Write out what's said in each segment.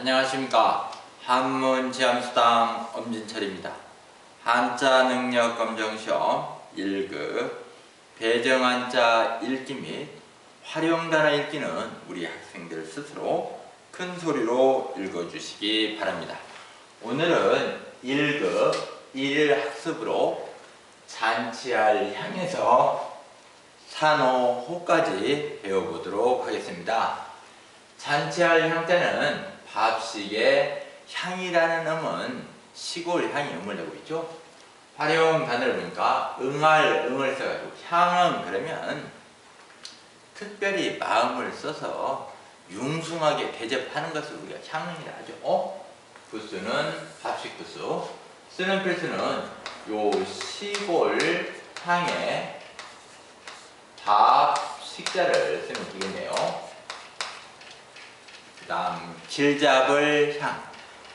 안녕하십니까. 한문제함수당 엄진철입니다. 한자 능력 검정시험 1급 배정 한자 읽기 및 활용 단어 읽기는 우리 학생들 스스로 큰 소리로 읽어주시기 바랍니다. 오늘은 1급 1일 학습으로 잔치알 향해서 산호호까지 배워보도록 하겠습니다. 잔치할 형태는 밥식의 향이라는 음은 시골 향이 음을 내고 있죠. 활용 단어를 보니까 응할 응을 써가지고 향은 그러면 특별히 마음을 써서 융숭하게 대접하는 것을 우리가 향이라 하죠. 어? 부수는 밥식 부수. 쓰는 필수는 요 시골 향의 밥 식자를 쓰면 되겠네요. 다음 길잡을 향.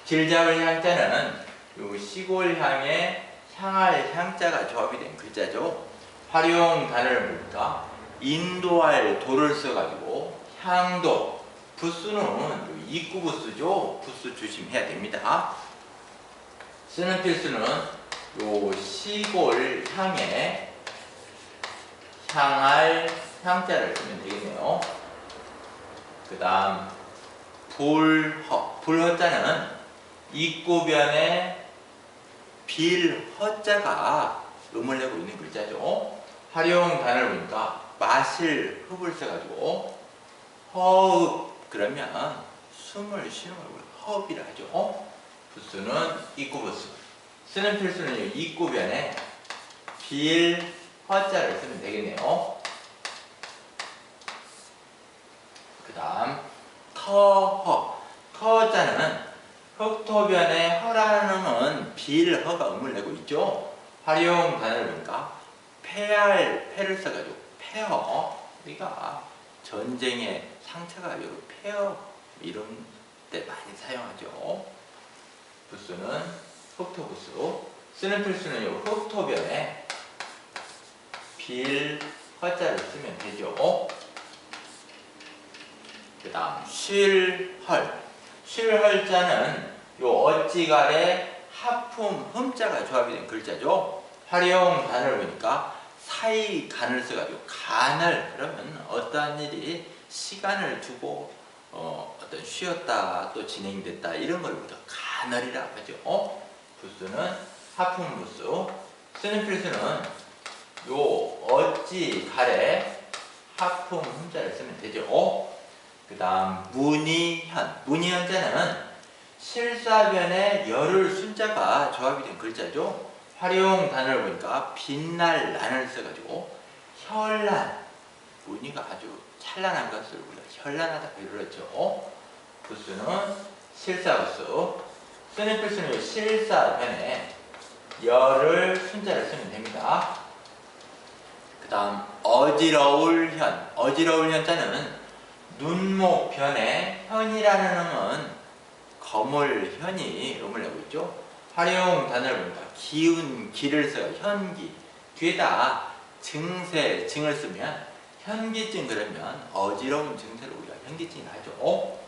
길잡을 향자는 요 시골 향에 향할 향자가 조합이 된 글자죠. 활용 단어를 보니까 인도할 도를 써가지고 향도 부수는 입구 부수죠. 부수 조심해야 됩니다. 쓰는 필수는 요 시골 향에 향할 향자를 쓰면 되겠네요. 그 다음 불허. 불허자는 입구변에 빌허자가 음을 내고 있는 글자죠. 활용 단어를 보니까 마실 흡을 써가지고 허흡 그러면 숨을 쉬는 걸 허흡이라 하죠. 부수는 입구 부수. 쓰는 필수는 입구변에 빌 허자를 쓰면 되겠네요. 그 다음 터허. 터자는 흑토변의 허라는 빌허가 음을 내고 있죠. 활용 단어를 보니까 폐할 패를 써가지고 폐허. 우리가 전쟁의 상처가 요 폐허. 이런 때 많이 사용하죠. 부수는 흑토 부수. 쓰는 필수는 요 흑토변에 빌 허자를 쓰면 되죠 그 다음 쉴헐 쉴헐자는 요 어찌갈에 하품 흠자가 조합이 된 글자죠. 활용 단어를 보니까 사이 간을 써가지고 간을 그러면 어떠한 일이 시간을 두고 어, 어떤 쉬었다 또 진행됐다 이런 걸 우리가 간을이라고 하죠. 어? 부수는 하품 부수. 쓰는 필수는 요 어찌 갈에 하품 흠자를 쓰면 되죠. 어? 그 다음 문희현. 문희현자는 실사변에 열을 순자가 조합이 된 글자죠. 활용 단어를 보니까 빛날 난을 써가지고 현란. 문희가 아주 찬란한 것을 우리가 현란하다 이르렀죠. 부수는 실사부수 쓰는 필수는 실사변에 열을 순자를 쓰면 됩니다. 그 다음 어지러울 현. 어지러울 현자는 눈목변에 현이라는 음은 거물 현이 음을 내고 있죠. 활용 단어를 보니까 기운 기를 써요. 현기 뒤에다 증세 증을 쓰면 현기증 그러면 어지러운 증세를 우리가 현기증이 나죠. 어?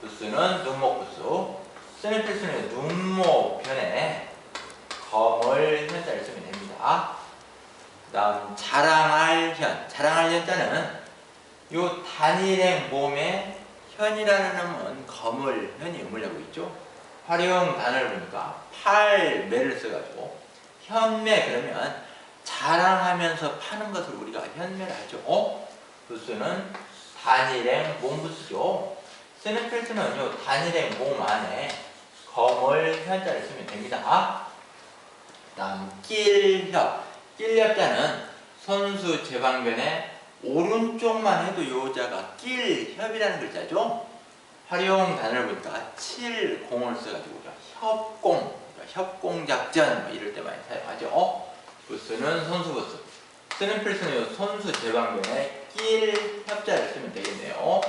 부수는 눈목 부수 쓰는 필수는 눈목변에 거물 현자를 쓰면 됩니다. 그 다음 자랑할 현 자랑할 현자는 요 단일행 몸에 현이라는 놈은 검을 현이 음을 내고 있죠. 활용 단어를 보니까 팔매를 써가지고 현매 그러면 자랑하면서 파는 것을 우리가 현매를 하죠. 어? 부수는 단일행 몸부수죠. 쓰는 필수는 요 단일행 몸 안에 검을 현자를 쓰면 됩니다. 다음 낄협 낄협자는 선수 제방변에 오른쪽만 해도 요자가 낄협이라는 글자죠. 활용 단어를 보니까 칠공을 써가지고 협공, 그러니까 협공작전 뭐 이럴 때 많이 사용하죠. 어? 부수는 선수부수. 쓰는 필수는 선수 제방변에 낄 협자를 쓰면 되겠네요.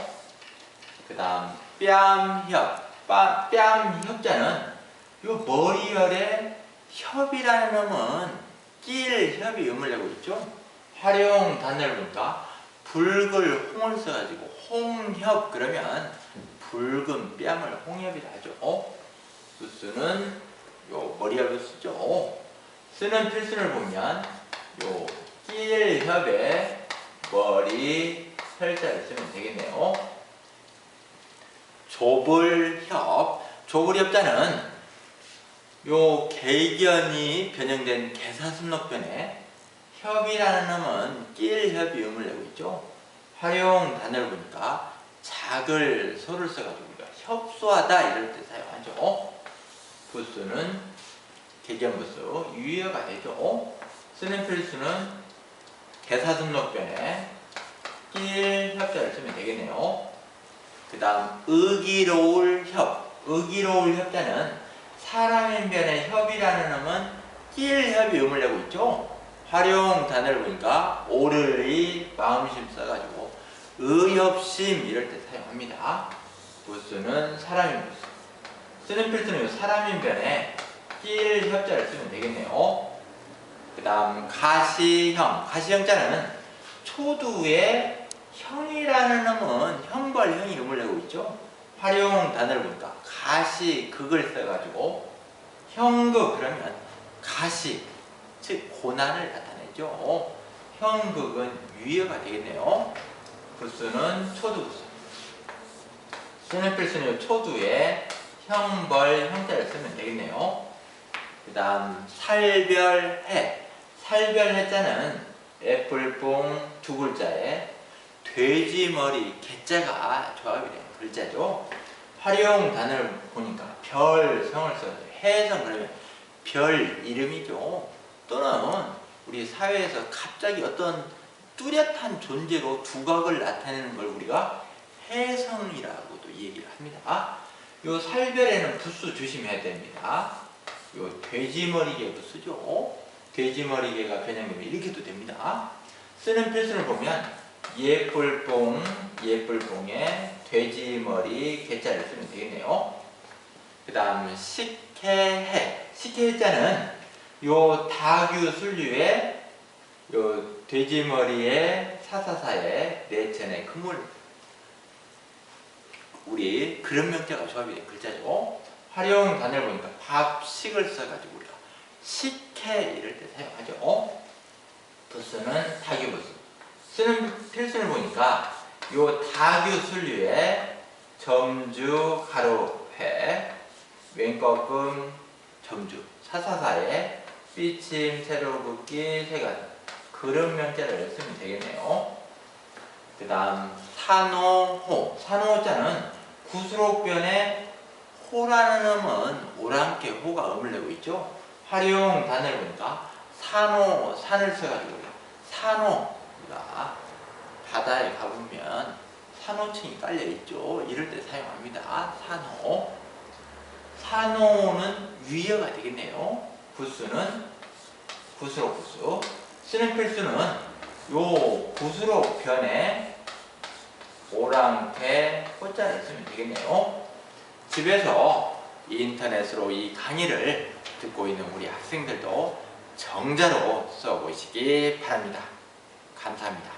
그 다음 뺨협. 뺨협자는 요 머리열에 협이라는 놈은 낄 협이 음을 내고 있죠. 활용 단어를 보니까 붉을 홍을 써가지고 홍협 그러면 붉은 뺨을 홍엽이라 하죠. 어? 부스는 요 머리하고 쓰죠. 쓰는 필수를 보면 요 낄협에 머리 혈자를 쓰면 되겠네요. 조불협, 조불협자는 요 개견이 변형된 개사순록변에 협이라는 놈은 낄 협이 음을 내고 있죠. 활용 단어를 보니까 작을 소를 써가지고 우리가 협소하다 이럴 때 사용하죠. 부수는 개견부수, 유효가 되죠. 쓰는 필수는 개사순록변에 낄 협자를 쓰면 되겠네요. 그 다음 의기로울 협, 의기로울 협자는 사람인 변에 협이라는 놈은 낄 협이 음을 내고 있죠. 활용 단어를 보니까 오를이 마음심 써가지고 의협심 이럴 때 사용합니다. 부수는 사람인 부수. 쓰는 필수는 이 사람인 변에 낄 협자를 쓰면 되겠네요. 그 다음 가시형. 가시형자는 초두에 형이라는 놈은 형벌형이 음을 내고 있죠. 활용 단어를 보니까 가시 극을 써가지고 형극 그러면 가시 즉 고난을 나타내죠. 형극은 유효가 되겠네요. 부수는 초두 부수. 필수는 초두에 형벌 형자를 쓰면 되겠네요. 그 다음 살별해. 살별해자는 애플봉 두 글자에 돼지머리 개자가 조합이 된 글자죠. 활용 단어를 보니까 별성을 써요. 해성 그러면 별 이름이죠. 또는 우리 사회에서 갑자기 어떤 뚜렷한 존재로 두각을 나타내는 걸 우리가 해성이라고도 얘기를 합니다. 요 살별에는 부수 조심해야 됩니다. 요 돼지머리개 부수죠. 돼지머리개가 변형되면 이렇게도 됩니다. 쓰는 필수를 보면 예쁠뽕, 예쁠뽕에 돼지머리 개자를 쓰면 되겠네요. 그 다음 식혜해. 식혜자는 요 다규 순류에 요 돼지머리에 사사사에 내천에 그물 우리 그런 명자가 조합이 된 글자죠. 활용 단어를 보니까 밥식을 써가지고 우리가 식혜 이럴 때 사용하죠. 부수는 다규 부수. 쓰는 필수를 보니까 요 다규 순류에 점주 가로회 왼꺾음 점주 사사사에 삐침 세로 긋기 세 가지 그런 명자를 쓰면 되겠네요. 그 다음 산호호 산호자는 구수록변에 호라는 음은 오랑캐 호가 음을 내고 있죠. 활용 단어를 보니까 산호 산을 써가지고 산호가 바다에 가보면 산호층이 깔려 있죠. 이럴 때 사용합니다. 산호 산호는 위어가 되겠네요. 구수는 구수록 구수 쓰는 필수는 요 구수록 변에 오랑캐 호자를 쓰면 되겠네요. 집에서 인터넷으로 이 강의를 듣고 있는 우리 학생들도 정자로 써보시기 바랍니다. 감사합니다.